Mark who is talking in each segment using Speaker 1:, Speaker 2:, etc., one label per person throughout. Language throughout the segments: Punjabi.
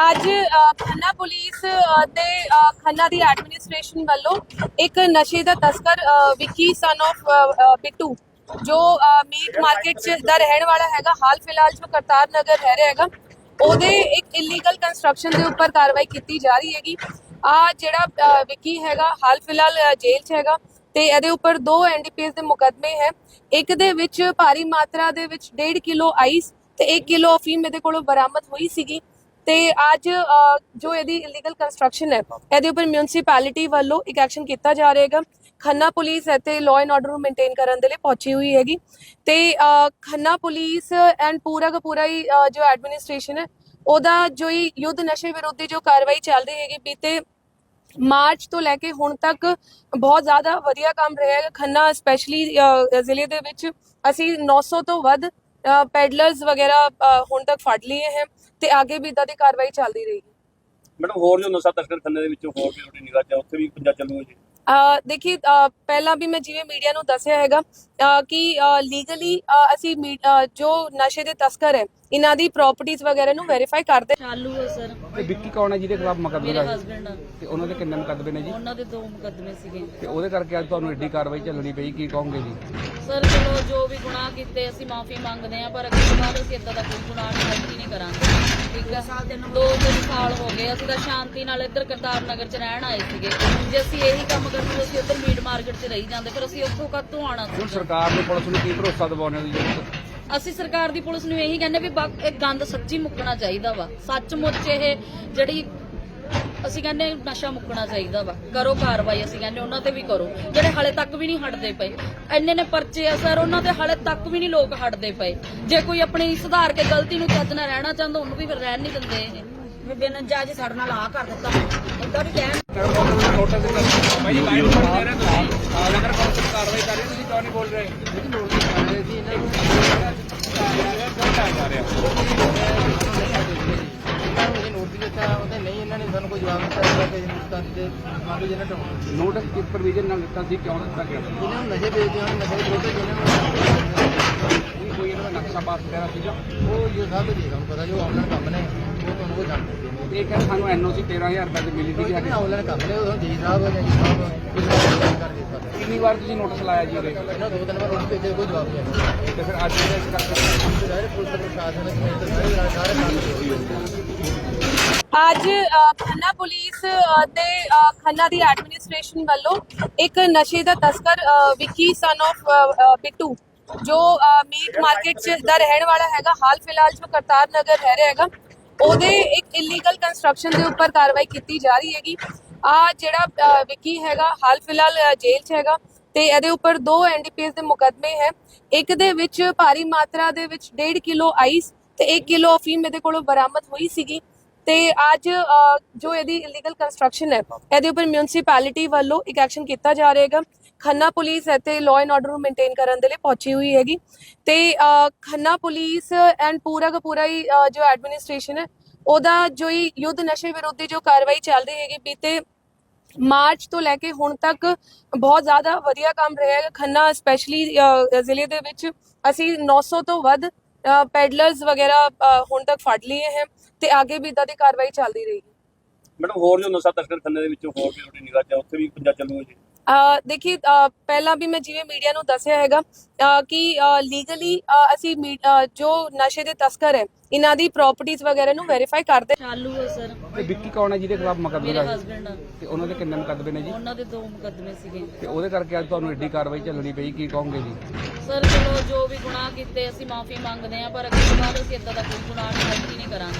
Speaker 1: ਅੱਜ ਖੰਨਾ ਪੁਲਿਸ ਅ, ਤੇ ਖੰਨਾ ਦੀ ਐਡਮਿਨਿਸਟ੍ਰੇਸ਼ਨ ਵੱਲੋਂ ਇੱਕ ਨਸ਼ੇ ਦਾ ਤਸਕਰ ਵਿੱਕੀ ਸਨ of ਬਿੱਟੂ ਜੋ ਮੀਟ ਮਾਰਕੀਟ 'ਚ ਦਾ ਰਹਿਣ ਵਾਲਾ ਹੈਗਾ ਹਾਲ ਫਿਲਹਾਲ ਜੋ ਕਰਤਾਰ ਨਗਰ ਰਹਿ ਰਿਹਾ ਹੈਗਾ ਉਹਦੇ ਇੱਕ ਇਲੀਗਲ ਕੰਸਟਰਕਸ਼ਨ ਦੇ ਉੱਪਰ ਕਾਰਵਾਈ ਕੀਤੀ ਜਾ ਰਹੀ ਹੈਗੀ। ਆ ਜਿਹੜਾ ਵਿੱਕੀ ਹੈਗਾ ਹਾਲ ਫਿਲਹਾਲ ਜੇਲ੍ਹ 'ਚ ਹੈਗਾ ਤੇ ਇਹਦੇ ਉੱਪਰ ਦੋ ਐਨਡੀਪੀਐਸ ਦੇ ਮੁਕੱਦਮੇ ਹੈ। ਇੱਕ ਦੇ ਵਿੱਚ ਭਾਰੀ ਮਾਤਰਾ ਦੇ ਵਿੱਚ 1.5 ਕਿਲੋ ਆਈਸ ਤੇ 1 ਕਿਲੋ ਅਫੀਮ ਇਹਦੇ ਕੋਲੋਂ ਬਰਾਮਦ ਹੋਈ ਸੀਗੀ। ਤੇ ਅੱਜ ਜੋ ਇਹਦੀ ਇਲੀਗਲ ਕੰਸਟਰਕਸ਼ਨ ਹੈ, ਇਹਦੇ ਉੱਪਰ ਮਿਊਨਿਸਪੈਲਿਟੀ ਵੱਲੋਂ ਇੱਕ ਐਕਸ਼ਨ ਕੀਤਾ ਜਾ ਰਿਹਾ ਖੰਨਾ ਪੁਲਿਸ ਇੱਥੇ ਲਾਅ ਐਂਡ ਆਰਡਰ ਨੂੰ ਮੇਨਟੇਨ ਕਰਨ ਦੇ ਲਈ ਪਹੁੰਚੀ ਹੋਈ ਹੈਗੀ। ਤੇ ਖੰਨਾ ਪੁਲਿਸ ਐਂਡ ਪੂਰਾ ਦਾ ਪੂਰਾ ਹੀ ਜੋ ਐਡਮਿਨਿਸਟ੍ਰੇਸ਼ਨ ਹੈ, ਉਹਦਾ ਜੋ ਹੀ ਯੁੱਧ ਨਸ਼ੇ ਵਿਰੋਧੀ ਜੋ ਕਾਰਵਾਈ ਚੱਲ ਰਹੀ ਹੈਗੀ, ਬੀਤੇ ਮਾਰਚ ਤੋਂ ਲੈ ਕੇ ਹੁਣ ਤੱਕ ਬਹੁਤ ਜ਼ਿਆਦਾ ਵਧੀਆ ਕੰਮ ਰਿਹਾ ਹੈ ਖੰਨਾ ਸਪੈਸ਼ਲੀ ਜ਼ਿਲ੍ਹੇ ਦੇ ਵਿੱਚ ਅਸੀਂ 900 ਤੋਂ ਵੱਧ ਪੈਡਲਰਸ ਵਗੈਰਾ ਹੁਣ ਤੱਕ ਫੜ ਲਏ ਹੈ ਤੇ ਅੱਗੇ ਵੀ ਇਦਾਂ ਦੀ ਕਾਰਵਾਈ ਚੱਲਦੀ ਰਹੇਗੀ।
Speaker 2: ਮੈਡਮ ਹੋਰ ਜੋ ਨਸ਼ਾ ਤਸਕਰ ਖੰਨੇ ਦੇ ਵਿੱਚੋਂ ਹੋਰ ਵੀ ਤੁਹਾਡੀ ਨਿਗਾਹ 'ਚ ਆ, ਉੱਥੇ ਵੀ ਪੰਜਾ ਚੱਲੂਗਾ ਜੀ।
Speaker 1: ਅ, ਦੇਖੀ ਅ, ਪਹਿਲਾਂ ਵੀ ਮੈਂ ਜਿਵੇਂ ਮੀਡੀਆ ਨੂੰ ਦੱਸਿਆ ਹੈਗਾ ਕਿ ਲੀਗਲੀ ਅਸੀਂ ਜੋ ਨਸ਼ੇ ਦੇ ਤਸਕਰ ਹੈ ਇਹਨਾਂ ਦੀ ਪ੍ਰਾਪਰਟੀਆਂ ਵਗੈਰਾ ਨੂੰ ਵੈਰੀਫਾਈ ਕਰਦੇ
Speaker 3: ਚਾਲੂ ਹੈ ਸਰ।
Speaker 4: ਤੇ ਵਿੱਕੀ ਕੌਣ ਹੈ ਜਿਹਦੇ ਖਿਲਾਫ ਮੁਕੱਦਮਾ
Speaker 3: ਮੇਰੇ
Speaker 4: ਹੈ
Speaker 3: ਹਸਬੰਡ
Speaker 4: ਤੇ ਉਹਨਾਂ ਦੇ ਕਿੰਨੇ ਮੁਕੱਦਮੇ ਨੇ ਜੀ?
Speaker 3: ਉਹਨਾਂ ਦੇ ਦੋ ਮੁਕੱਦਮੇ ਸੀਗੇ।
Speaker 4: ਤੇ ਉਹਦੇ ਕਰਕੇ ਅੱਜ ਤੁਹਾਨੂੰ ਐਡੀ ਕਾਰਵਾਈ ਚੱਲਣੀ ਪਈ ਕੀ ਕਹੋਗੇ ਜੀ?
Speaker 3: ਸਰ ਚਲੋ ਜੋ ਵੀ ਗੁਨਾਹ ਕੀਤੇ ਅਸੀਂ ਮਾਫੀ ਮੰਗਦੇ ਹਾਂ ਪਰ ਅੱਗੇ ਤੋਂ ਬਾਅਦ ਅਸੀਂ ਇਦਾਂ ਦਾ ਕੋਈ ਗੁਨਾਹ ਨਹੀਂ ਗਲਤੀ ਨਹੀਂ ਕਰਾਂਗੇ। ਠੀਕ ਹੈ? ਦੋ ਤਿੰਨ ਸਾਲ ਹੋ ਗਏ ਅਸੀਂ ਤਾਂ ਸ਼ਾਂਤੀ ਨਾਲ ਇੱਧਰ ਕਰਤਾਰ ਨਗਰ ਚ ਰਹਿਣ ਆਏ ਸੀਗੇ। ਜੇ ਅਸੀਂ ਇਹੀ ਕੰਮ ਕਰਦੇ ਅਸੀਂ ਉੱਧਰ ਮੀਟ ਮਾਰਕੀਟ ਚ ਰਹੀ ਜਾਂਦੇ ਫਿਰ ਅਸੀਂ ਉੱਥੋਂ ਕਦੋਂ ਆਉਣਾ
Speaker 4: ਹੁਣ
Speaker 3: ਸੀ
Speaker 4: ਸਰਕਾਰ ਨੂੰ ਪੁਲਿਸ ਨੂੰ ਕੀ ਭਰੋਸਾ ਦਿਵਾਉਂਦੇ ਹੋ ਜੀ
Speaker 3: ਅਸੀਂ ਸਰਕਾਰ ਦੀ ਪੁਲਿਸ ਨੂੰ ਇਹੀ ਕਹਿੰਦੇ ਵੀ ਬਾ- ਇਹ ਗੰਦ ਸੱਚੀ ਮੁੱਕਣਾ ਚਾਹੀਦਾ ਵਾ। ਸੱਚਮੁੱਚ ਇਹ ਜਿਹੜੀ ਅਸੀਂ ਕਹਿੰਦੇ ਨਸ਼ਾ ਮੁੱਕਣਾ ਚਾਹੀਦਾ ਵਾ। ਕਰੋ ਕਾਰਵਾਈ ਅਸੀਂ ਕਹਿੰਦੇ ਉਹਨਾਂ ਤੇ ਵੀ ਕਰੋ। ਜਿਹੜੇ ਹਾਲੇ ਤੱਕ ਵੀ ਨਹੀਂ ਹਟਦੇ ਪਏ। ਇੰਨੇ ਨੇ ਪਰਚੇ ਆ ਸਰ ਉਹਨਾਂ ਦੇ ਹਾਲੇ ਤੱਕ ਵੀ ਨਹੀਂ ਲੋਕ ਹਟਦੇ ਪਏ। ਜੇ ਕੋਈ ਆਪਣੀ ਸੁਧਾਰ ਕੇ ਗਲਤੀ ਨੂੰ ਚੱਜ ਨਾਲ ਰਹਿਣਾ ਚਾਹੁੰਦਾ ਉਹਨੂੰ ਵੀ ਫਿਰ ਰਹਿਣ ਨਹੀਂ ਦਿੰਦੇ ਇਹ। ਵੀ ਬਿਨ ਜਾਜ ਸਾਡੇ ਨਾਲ ਆ ਕਰ ਦਿੱਤਾ। ਇਦਾਂ ਵੀ ਕਹਿਣ
Speaker 5: ਨੋਟਿਸ
Speaker 4: ਕਿਸ ਪ੍ਰੋਵੀਜ਼ਨ ਨਾਲ ਦਿੱਤਾ ਸੀ ਕਿਉਂ ਦਿੱਤਾ ਗਿਆ?
Speaker 5: ਇਹਨਾਂ ਨੂੰ ਨਸ਼ੇ ਵੇਚਦੇ ਹਨ ਨਸ਼ੇ ਦੇ ਵਿਰੁੱਧ ਜਿਹਨਾਂ ਨੂੰ
Speaker 4: ਕੋਈ ਇਹਨਾਂ ਦਾ ਨਕਸ਼ਾ ਪਾਸ ਵਗੈਰਾ ਸੀਗਾ?
Speaker 5: ਉਹ ਜੋ ਸਭ ਜੀ ਤੁਹਾਨੂੰ ਪਤਾ ਜੋ ਆਨਲਾਈਨ ਕੰਮ ਨੇ ਉਹ ਤੁਹਾਨੂੰ ਕੋਈ ਜਾਣਦੇ ਨੇ
Speaker 4: ਇਹ ਕਹਿੰਦੇ ਸਾਨੂੰ ਐਨਓਸੀ 13000 ਰੁਪਏ ਦੀ ਮਿਲੀ ਸੀ
Speaker 5: ਨਹੀਂ ਆਨਲਾਈਨ ਕੰਮ ਨੇ ਉਹ ਜੀ ਸਾਹਿਬ ਜਾਂ ਜੀ ਸਾਹਿਬ ਕਿਸੇ ਨੂੰ ਜਾਣ ਕਰ ਦੇ ਸਕਦੇ
Speaker 4: ਕਿੰਨੀ ਵਾਰ ਤੁਸੀਂ ਨੋਟਿਸ ਲਾਇਆ ਜੀ ਇਹਦੇ
Speaker 5: ਇਹਨਾਂ ਦੋ ਤਿੰਨ ਵਾਰ ਉਹ ਭੇਜੇ ਕੋਈ ਜਵਾਬ ਨਹੀਂ ਆਇਆ।
Speaker 4: ਤੇ ਫਿਰ ਅੱਜ ਇਹਦੇ ਇਸ ਕਰਕੇ
Speaker 5: ਸਾਰੇ ਪੁਲਿਸ ਪ੍ਰਸ਼ਾਸਨ ਨੇ ਮੇਰੇ ਤੇ ਸਾਰੇ ਸਾਰੇ ਕੰਮ ਹੋਈ
Speaker 1: ਅੱਜ ਅ, ਖੰਨਾ ਪੁਲਿਸ ਤੇ ਖੰਨਾ ਦੀ ਐਡਮਿਨਿਸਟ੍ਰੇਸ਼ਨ ਵੱਲੋਂ ਇੱਕ ਨਸ਼ੇ ਦਾ ਤਸਕਰ ਵਿੱਕੀ ਸਨ of ਬਿੱਟੂ ਜੋ ਮੀਟ ਮਾਰਕੀਟ 'ਚ ਦਾ ਰਹਿਣ ਵਾਲਾ ਹੈਗਾ ਹਾਲ ਫਿਲਹਾਲ ਜੋ ਕਰਤਾਰ ਨਗਰ ਰਹਿ ਰਿਹਾ ਹੈਗਾ ਉਹਦੇ ਇੱਕ ਇਲੀਗਲ ਕੰਸਟਰਕਸ਼ਨ ਦੇ ਉੱਪਰ ਕਾਰਵਾਈ ਕੀਤੀ ਜਾ ਰਹੀ ਹੈਗੀ। ਆ ਜਿਹੜਾ ਵਿੱਕੀ ਹੈਗਾ, ਹਾਲ ਫਿਲਹਾਲ ਜੇਲ੍ਹ 'ਚ ਹੈਗਾ ਤੇ ਇਹਦੇ ਉੱਪਰ ਦੋ ਐਨਡੀਪੀਐਸ ਦੇ ਮੁਕੱਦਮੇ ਹੈ। ਇੱਕ ਦੇ ਵਿੱਚ ਭਾਰੀ ਮਾਤਰਾ ਦੇ ਵਿੱਚ 1.5 ਕਿਲੋ ਆਈਸ ਤੇ 1 ਕਿਲੋ ਅਫੀਮ ਇਹਦੇ ਕੋਲੋਂ ਬਰਾਮਦ ਹੋਈ ਸੀਗੀ ਤੇ ਅੱਜ ਜੋ ਇਹਦੀ ਇਲੀਗਲ ਕੰਸਟਰਕਸ਼ਨ ਹੈ, ਇਹਦੇ ਉੱਪਰ ਮਿਊਨਿਸਪੈਲਿਟੀ ਵੱਲੋਂ ਇੱਕ ਐਕਸ਼ਨ ਕੀਤਾ ਜਾ ਰਿਹਾ ਖੰਨਾ ਪੁਲਿਸ ਇੱਥੇ ਲਾਅ ਐਂਡ ਆਰਡਰ ਨੂੰ ਮੇਨਟੇਨ ਕਰਨ ਦੇ ਲਈ ਪਹੁੰਚੀ ਹੋਈ ਹੈਗੀ ਤੇ ਖੰਨਾ ਪੁਲਿਸ ਐਂਡ ਪੂਰਾ ਦਾ ਪੂਰਾ ਹੀ ਜੋ ਐਡਮਿਨਿਸਟ੍ਰੇਸ਼ਨ ਹੈ ਉਹਦਾ ਜੋ ਹੀ ਯੁੱਧ ਨਸ਼ੇ ਵਿਰੋਧੀ ਜੋ ਕਾਰਵਾਈ ਚੱਲ ਰਹੀ ਹੈਗੀ ਬੀਤੇ ਮਾਰਚ ਤੋਂ ਲੈ ਕੇ ਹੁਣ ਤੱਕ ਬਹੁਤ ਜ਼ਿਆਦਾ ਵਧੀਆ ਕੰਮ ਰਿਹਾ ਹੈ ਖੰਨਾ ਸਪੈਸ਼ਲੀ ਜ਼ਿਲ੍ਹੇ ਦੇ ਵਿੱਚ ਅਸੀਂ 900 ਤੋਂ ਵੱਧ ਪੈਡਲਰਸ ਵਗੈਰਾ ਹੁਣ ਤੱਕ ਫੜ ਲਏ ਹੈ ਤੇ ਅੱਗੇ ਵੀ ਇਦਾਂ ਦੀ ਕਾਰਵਾਈ ਚੱਲਦੀ ਰਹੇਗੀ।
Speaker 2: ਮੈਡਮ ਹੋਰ ਜੋ ਨਸ਼ਾ ਤਸਕਰ ਖੰਨੇ ਦੇ ਵਿੱਚੋਂ ਹੋਰ ਵੀ ਤੁਹਾਡੀ ਨਿਗਾਹ 'ਚ ਉੱਥੇ ਵੀ ਪੰਜਾ ਚੱਲੂਗਾ ਜੀ?
Speaker 1: ਦੇਖੀ ਪਹਿਲਾਂ ਵੀ ਮੈਂ ਜਿਵੇਂ ਮੀਡੀਆ ਨੂੰ ਦੱਸਿਆ ਹੈਗਾ ਕਿ ਲੀਗਲੀ ਅਸੀਂ ਜੋ ਨਸ਼ੇ ਦੇ ਤਸਕਰ ਹੈ ਇਹਨਾਂ ਦੀ ਪ੍ਰਾਪਰਟੀਆਂ ਵਗੈਰਾ ਨੂੰ ਵੈਰੀਫਾਈ ਕਰਦੇ
Speaker 3: ਚਾਲੂ ਹੈ ਸਰ।
Speaker 4: ਤੇ ਵਿੱਕੀ ਕੌਣ ਹੈ ਜਿਹਦੇ ਖਿਲਾਫ ਮੁਕੱਦਮਾ
Speaker 3: ਮੇਰੇ
Speaker 4: ਹੈ
Speaker 3: ਹਸਬੰਡ
Speaker 4: ਤੇ ਉਹਨਾਂ ਦੇ ਕਿੰਨੇ ਮੁਕੱਦਮੇ ਨੇ ਜੀ?
Speaker 3: ਉਹਨਾਂ ਦੇ ਦੋ ਮੁਕੱਦਮੇ ਸੀਗੇ।
Speaker 4: ਤੇ ਉਹਦੇ ਕਰਕੇ ਅੱਜ ਤੁਹਾਨੂੰ ਐਡੀ ਕਾਰਵਾਈ ਚੱਲਣੀ ਪਈ ਕੀ ਕਹੋਗੇ ਜੀ?
Speaker 3: ਸਰ ਚਲੋ ਜੋ ਵੀ ਗੁਨਾਹ ਕੀਤੇ ਅਸੀਂ ਮਾਫੀ ਮੰਗਦੇ ਹਾਂ ਪਰ ਅੱਗੇ ਤੋਂ ਬਾਅਦ ਅਸੀਂ ਇਦਾਂ ਦਾ ਕੋਈ ਗੁਨਾਹ ਨਹੀਂ ਗਲਤੀ ਨਹੀਂ ਕਰਾਂਗੇ।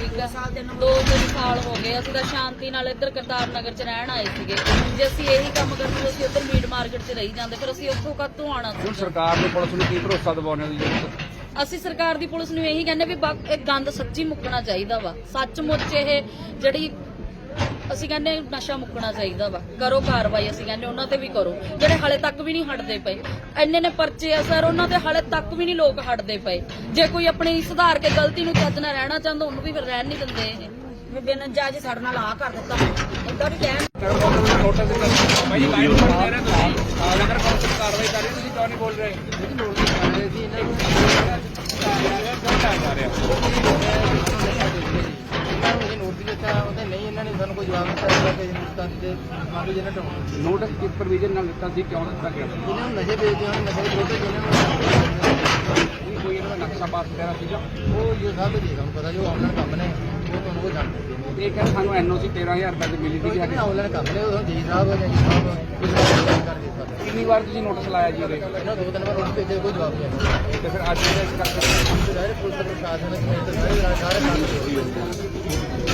Speaker 3: ਠੀਕ ਹੈ ਦੋ ਤਿੰਨ ਸਾਲ ਹੋ ਗਏ ਅਸੀਂ ਤਾਂ ਸ਼ਾਂਤੀ ਨਾਲ ਇੱਧਰ ਕਰਤਾਰ ਨਗਰ ਚ ਰਹਿਣ ਆਏ ਸੀਗੇ। ਜੇ ਅਸੀਂ ਇਹੀ ਕੰਮ ਕਰਦੇ ਅਸੀਂ ਉੱਧਰ ਮੀਟ ਮਾਰਕੀਟ ਚ ਰਹੀ ਜਾਂਦੇ ਫਿਰ ਅਸੀਂ ਉੱਥੋਂ ਕਦੋਂ
Speaker 4: ਹੁਣ
Speaker 3: ਸੀ
Speaker 4: ਸਰਕਾਰ ਨੂੰ ਪੁਲਿਸ ਨੂੰ ਕੀ ਭਰੋਸਾ ਦਿਵਾਉਂਦੇ ਹੋ ਜੀ
Speaker 3: ਅਸੀਂ ਸਰਕਾਰ ਦੀ ਪੁਲਿਸ ਨੂੰ ਇਹੀ ਕਹਿੰਦੇ ਵੀ ਇਹ ਗੰਦ ਸੱਚੀ ਮੁੱਕਣਾ ਚਾਹੀਦਾ ਵਾ। ਸੱਚਮੁੱਚ ਇਹ ਜਿਹੜੀ ਅਸੀਂ ਕਹਿੰਦੇ ਨਸ਼ਾ ਮੁੱਕਣਾ ਚਾਹੀਦਾ ਵਾ। ਕਰੋ ਕਾਰਵਾਈ ਅਸੀਂ ਕਹਿੰਦੇ ਉਹਨਾਂ ਤੇ ਵੀ ਕਰੋ। ਜਿਹੜੇ ਹਲੇ ਤੱਕ ਵੀ ਨਹੀਂ ਹਟਦੇ ਪਏ। ਇੰਨੇ ਨੇ ਪਰਚੇ ਆ ਸਰ, ਉਹਨਾਂ ਤੇ ਹਲੇ ਤੱਕ ਵੀ ਨਹੀਂ ਲੋਕ ਹਟਦੇ ਪਏ। ਜੇ ਕੋਈ ਆਪਣੀ ਸੁਧਾਰ ਕੇ ਗਲਤੀ ਨੂੰ ਚੱਜ ਨਾਲ ਰਹਿਣਾ ਚਾਹੁੰਦਾ, ਉਹਨੂੰ ਵੀ ਫਿਰ ਰਹਿਣ ਨਹੀਂ ਦਿੰਦੇ ਇਹ। ਵੀ ਬਿਨ ਸਾਡੇ ਨਾਲ ਆ ਕਰ ਦਿੱਤਾ। ਇਦਾਂ ਵੀ ਕਹਿਣ
Speaker 4: ਭਾਈ ਲਾਈਵ ਬਣ ਰਹੇ ਤੁਸੀਂ ਨਗਰ ਕੌਂਸਲ ਕਾਰਵਾਈ ਕਰ ਰਹੀ ਤੁਸੀਂ ਕਿਉਂ ਨਹੀਂ ਬੋਲ ਰਹੇ
Speaker 5: ਨੋਟਿਸ ਕਰ ਰਹੇ ਸੀ ਇਹਨਾਂ ਨੂੰ ਇਹਨਾਂ ਨੂੰ ਕੋਈ ਜਵਾਬ ਨਹੀਂ ਦਿੱਤਾ ਕਿ ਹਿੰਦੁਸਤਾਨ ਦੇ ਮੰਨ ਲਓ ਜਿਹਨਾਂ ਢਾਉਣਾ
Speaker 4: ਨੋਟਿਸ ਕਿਸ ਪ੍ਰੋਵੀਜ਼ਨ ਨਾਲ ਦਿੱਤਾ ਸੀ ਕਿਉਂ ਦਿੱਤਾ ਗਿਆ?
Speaker 5: ਜਿਹਨਾਂ ਨੂੰ ਨਸ਼ੇ ਵੇਚਦੇ ਹਨ ਨਸ਼ੇ ਦੇ ਵਿਰੁੱਧ ਜਿਹਨਾਂ ਨੂੰ
Speaker 4: ਕੀ ਕੋਈ ਇਹਨਾਂ ਦਾ ਨਕਸ਼ਾ ਪਾਸ ਵਗੈਰਾ ਸੀਗਾ?
Speaker 5: ਉਹ ਜੋ ਸਭ ਜੀ ਤੁਹਾਨੂੰ ਪਤਾ ਜੋ ਆਨਲਾਈਨ ਕੰਮ ਨੇ। ਉਹ ਤੁਹਾਨੂੰ ਕੋਈ ਜਾਣਦੇ ਨੇ
Speaker 4: ਇਹ ਕਹਿੰਦੇ ਸਾਨੂੰ ਐਨਓਸੀ 13000 ਰੁਪਏ ਦੀ ਮਿਲੀ ਸੀ
Speaker 5: ਨਹੀਂ ਆਨਲਾਈਨ ਕੰਮ ਨੇ ਉਹ ਜੀ ਸਾਹਿਬ ਜਾਂ ਜੀ ਸਾਹਿਬ ਨੂੰ
Speaker 4: ਕਿੰਨੀ ਵਾਰ ਤੁਸੀਂ ਨੋਟਿਸ ਲਾਇਆ ਜੀ ਇਹਦੇ
Speaker 5: ਇਹਨਾਂ ਦੋ ਤਿੰਨ ਵਾਰ ਉਹ ਭੇਜੇ ਕੋਈ ਜਵਾਬ ਨਹੀਂ ਆਇਆ
Speaker 4: ਤੇ ਫਿਰ ਅੱਜ ਇਸ ਕਰਕੇ
Speaker 5: ਸਾਰੇ ਪੁਲਿਸ ਪ੍ਰਸ਼ਾਸਨ ਨੇ ਸਾਰੇ ਸਾਰੇ ਕੰਮ ਹੋਈ